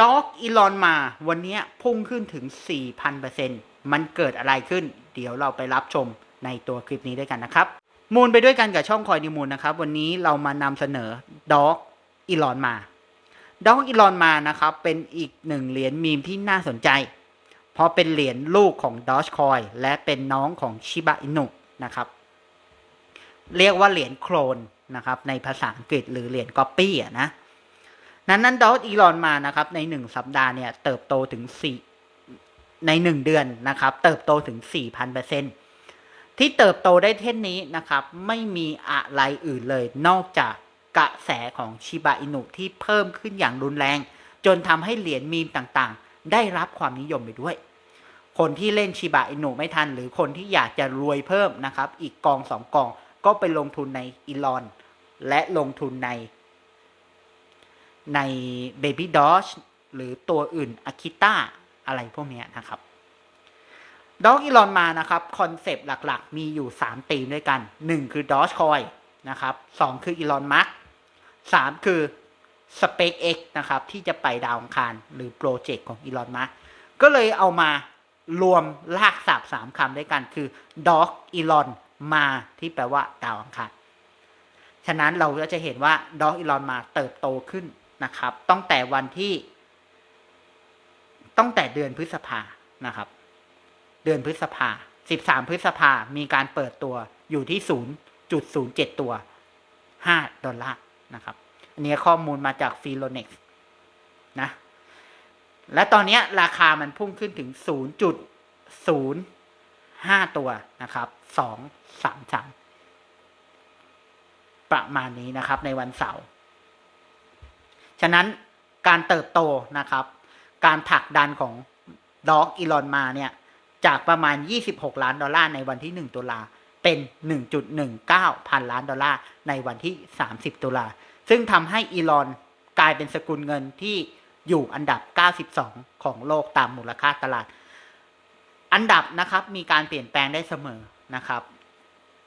ด็อกอีลอนมา วันนี้พุ่งขึ้นถึง 4,000%มันเกิดอะไรขึ้น เดี๋ยวเราไปรับชมในตัวคลิปนี้ด้วยกันนะครับ มูลไปด้วยกันกับช่องคอยนิมูลนะครับ วันนี้เรามานำเสนอด็อกอีลอนมาด็อกอีลอนมานะครับ เป็นอีกหนึ่งเหรียญมีมที่น่าสนใจ เพราะเป็นเหรียญลูกของดอ g คอยและเป็นน้องของชิบะอินุนะครับ เรียกว่าเหรียญโคลนนะครับในภาษาอังกฤษหรือเหรียญก๊อปปี้อะนะ นั้นนั้นดอทอีลอนมานะครับ ในหนึ่งสัปดาห์เนี่ยเติบโตถึงสี่ในหนึ่งเดือนนะครับ เติบโตถึงสี่พันเปอร์เซ็นที่เติบโตได้เท่นนี้นะครับ ไม่มีอะไรอื่นเลย นอกจากกระแสของชิบะอินุที่เพิ่มขึ้นอย่างรุนแรง จนทำให้เหรียญมีมต่างๆ ได้รับความนิยมไปด้วย คนที่เล่นชิบะอินุไม่ทัน หรือคนที่อยากจะรวยเพิ่มนะครับ อีกกองสองกองก็ไปลงทุนในอีลอน และลงทุนใน ใน Baby Doge หรือตัวอื่น Akita อะไรพวกนี้นะครับด็อกอีลอนมานะครับคอนเซปต์หลักๆ มีอยู่ 3 ธีมด้วยกัน 1 คือ Dogecoin นะครับ2คือ Elon Musk 3คือ SpaceX นะครับ ที่จะไปดาวอังคารหรือโปรเจกต์ของ Elon Musk ก็เลยเอามารวมลากศัพท์สามคำด้วยกันคือ Dog Elon มาที่แปลว่าดาวอังคาร ฉะนั้นเราก็จะเห็นว่าดอกอีลอนมาเติบโตขึ้น นะครับ ตั้งแต่วันที่ ตั้งแต่เดือนพฤษภานะครับ เดือนพฤษภา13พฤษภามีการเปิดตัวอยู่ที่0.07ตัว5ดอลลาร์นะครับ อันนี้ข้อมูลมาจาก f i l o n e x นะ และตอนนี้ราคามันพุ่งขึ้นถึง0.05ตัวนะครับ2 3 3ประมาณนี้นะครับในวันเสาร์ ฉะนั้นการเติบโตนะครับ การผลักดันของด็อกอีลอนมาเนี่ยจากประมาณ 26 ล้านดอลลาร์ในวันที่ 1 ตุลาเป็น 1.19 พันล้านดอลลาร์ในวันที่ 30 ตุลา ซึ่งทำให้อีลอนกลายเป็นสกุลเงินที่อยู่อันดับ 92 ของโลกตามมูลค่าตลาด อันดับนะครับมีการเปลี่ยนแปลงได้เสมอนะครับ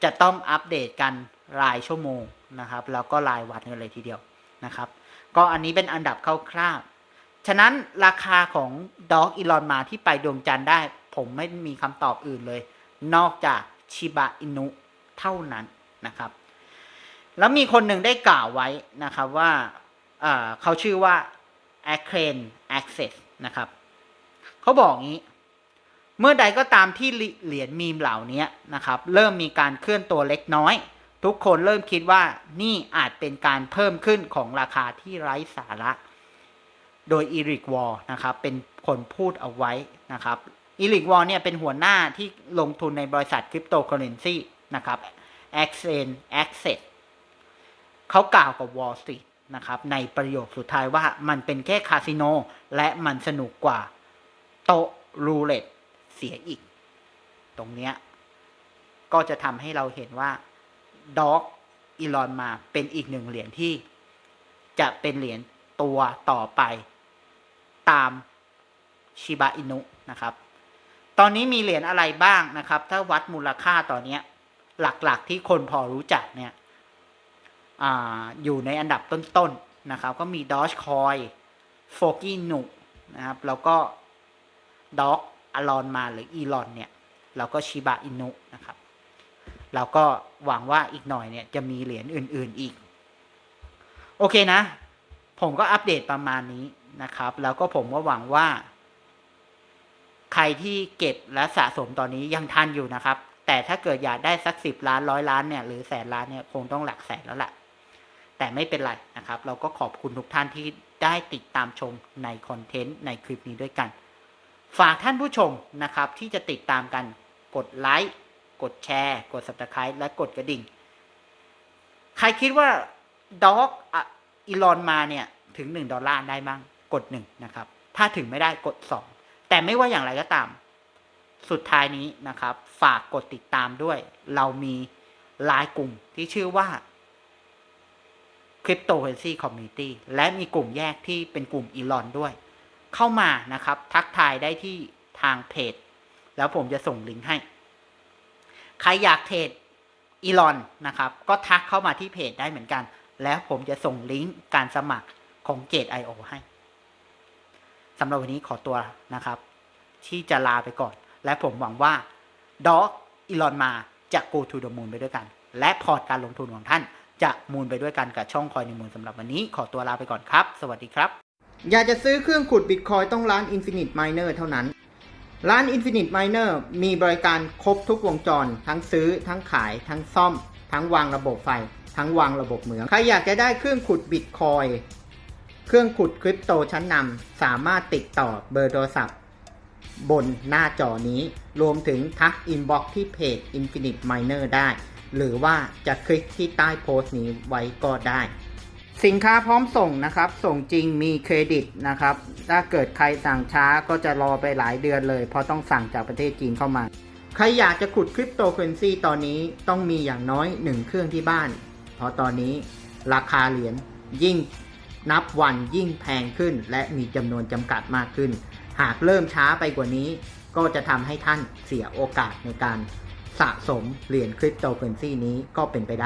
จะต้องอัปเดตกันรายชั่วโมงนะครับ แล้วก็รายวันกันเลยทีเดียวนะครับ ก็อันนี้เป็นอันดับคร่าวๆ ฉะนั้นราคาของด็อกอีลอนมาที่ไปดวงจันทร์ได้ ผมไม่มีคำตอบอื่นเลย นอกจากชิบะอินุเท่านั้นนะครับ แล้วมีคนหนึ่งได้กล่าวไว้นะครับว่าเเขาชื่อว่า a c r a n Access นะครับ เขาบอกงี้ เมื่อใดก็ตามที่เหรียญมีมเหล่านี้นะครับ เริ่มมีการเคลื่อนตัวเล็กน้อย ทุกคนเริ่มคิดว่านี่อาจเป็นการเพิ่มขึ้นของราคาที่ไร้สาระ โดยอีริกวอลนะครับ เป็นคนพูดเอาไว้นะครับอีริกวอลเนี่ยเป็นหัวหน้าที่ลงทุนในบริษัทคริปโตเคอเรนซีนะครับ a x e n Access เขากล่าวกับ Wall Street นะครับ ในประโยคสุดท้ายว่ามันเป็นแค่คาสิโน และมันสนุกกว่าโต๊ะรูเล็ตเสียอีก ตรงเนี้ยก็จะทำให้เราเห็นว่า ด็อกอีลอนมาเป็นอีกหนึ่งเหรียญที่จะเป็นเหรียญตัวต่อไปตามชิบะอินุนะครับ ตอนนี้มีเหรียญอะไรบ้างนะครับ ถ้าวัดมูลค่าตอนนี้หลักๆที่คนพอรู้จักเนี่ยออยู่ในอันดับต้นๆนนะครับ ก็มีดอชคอยโฟกี้นุนะครับ แล้วก็ด็อกอลอนมาหรืออีลอนเนี่ย แล้วก็ชิบะอินุนะครับ เราก็หวังว่าอีกหน่อยเนี่ยจะมีเหรียญอื่น ๆอีก โอเคนะ ผมก็อัปเดตประมาณนี้นะครับ แล้วก็ผมก็หวังว่า ใครที่เก็บและสะสมตอนนี้ยังทันอยู่นะครับ แต่ถ้าเกิดอยากได้สักสิบล้านร้อยล้านเนี่ยหรือแสนล้านเนี่ยคงต้องหลักแสนแล้วล่ะ แต่ไม่เป็นไรนะครับ เราก็ขอบคุณทุกท่านที่ได้ติดตามชมในคอนเทนต์ในคลิปนี้ด้วยกัน ฝากท่านผู้ชมนะครับ ที่จะติดตามกันกดไลค์ กดแชร์ กด subscribe และกดกระดิ่ง ใครคิดว่าด็อกอีลอนมาเนี่ยถึงหนึ่งดอลลาร์ได้บ้างกดหนึ่งนะครับ ถ้าถึงไม่ได้กดสองแต่ไม่ว่าอย่างไรก็ตาม สุดท้ายนี้นะครับ ฝากกดติดตามด้วย เรามีไลน์กลุ่มที่ชื่อว่า Cryptocurrency Community และมีกลุ่มแยกที่เป็นกลุ่มอีลอนด้วย เข้ามานะครับ ทักทายได้ที่ทางเพจ แล้วผมจะส่งลิงก์ให้ ใครอยากเทรดอีลอนนะครับ ก็ทักเข้ามาที่เพจได้เหมือนกัน แล้วผมจะส่งลิงก์การสมัครของเกต IO ให้สำหรับวันนี้ขอตัวนะครับ ที่จะลาไปก่อน และผมหวังว่าด็อกอีลอนมาจะ go to the moon ไปด้วยกัน และพอร์ตการลงทุนของท่านจะมูลไปด้วยกันกับช่องคอยในมูลสำหรับวันนี้ขอตัวลาไปก่อนครับ สวัสดีครับ อยากจะซื้อเครื่องขุดบิตคอยต้องร้าน Infinite Miner เท่านั้น ร้าน Infinite Miner มีบริการครบทุกวงจร ทั้งซื้อ ทั้งขาย ทั้งซ่อม ทั้งวางระบบไฟ ทั้งวางระบบเหมือง ใครอยากจะได้เครื่องขุดบิตคอย เครื่องขุดคริปโตชั้นนำ สามารถติดต่อเบอร์โทรศัพท์ บนหน้าจอนี้ รวมถึงทักอินบ็อกที่เพจ Infinite Miner ได้ หรือว่าจะคลิกที่ใต้โพสต์นี้ไว้ก็ได้ สินค้าพร้อมส่งนะครับ ส่งจริงมีเครดิตนะครับ ถ้าเกิดใครสั่งช้าก็จะรอไปหลายเดือนเลยเพราะต้องสั่งจากประเทศจีนเข้ามา ใครอยากจะขุดคริปโตเคอเรนซีตอนนี้ต้องมีอย่างน้อยหนึ่งเครื่องที่บ้าน เพราะตอนนี้ราคาเหรียญยิ่งนับวันยิ่งแพงขึ้น และมีจำนวนจำกัดมากขึ้น หากเริ่มช้าไปกว่านี้ ก็จะทำให้ท่านเสียโอกาสในการสะสมเหรียญคริปโตเคอเรนซีนี้ก็เป็นไปได้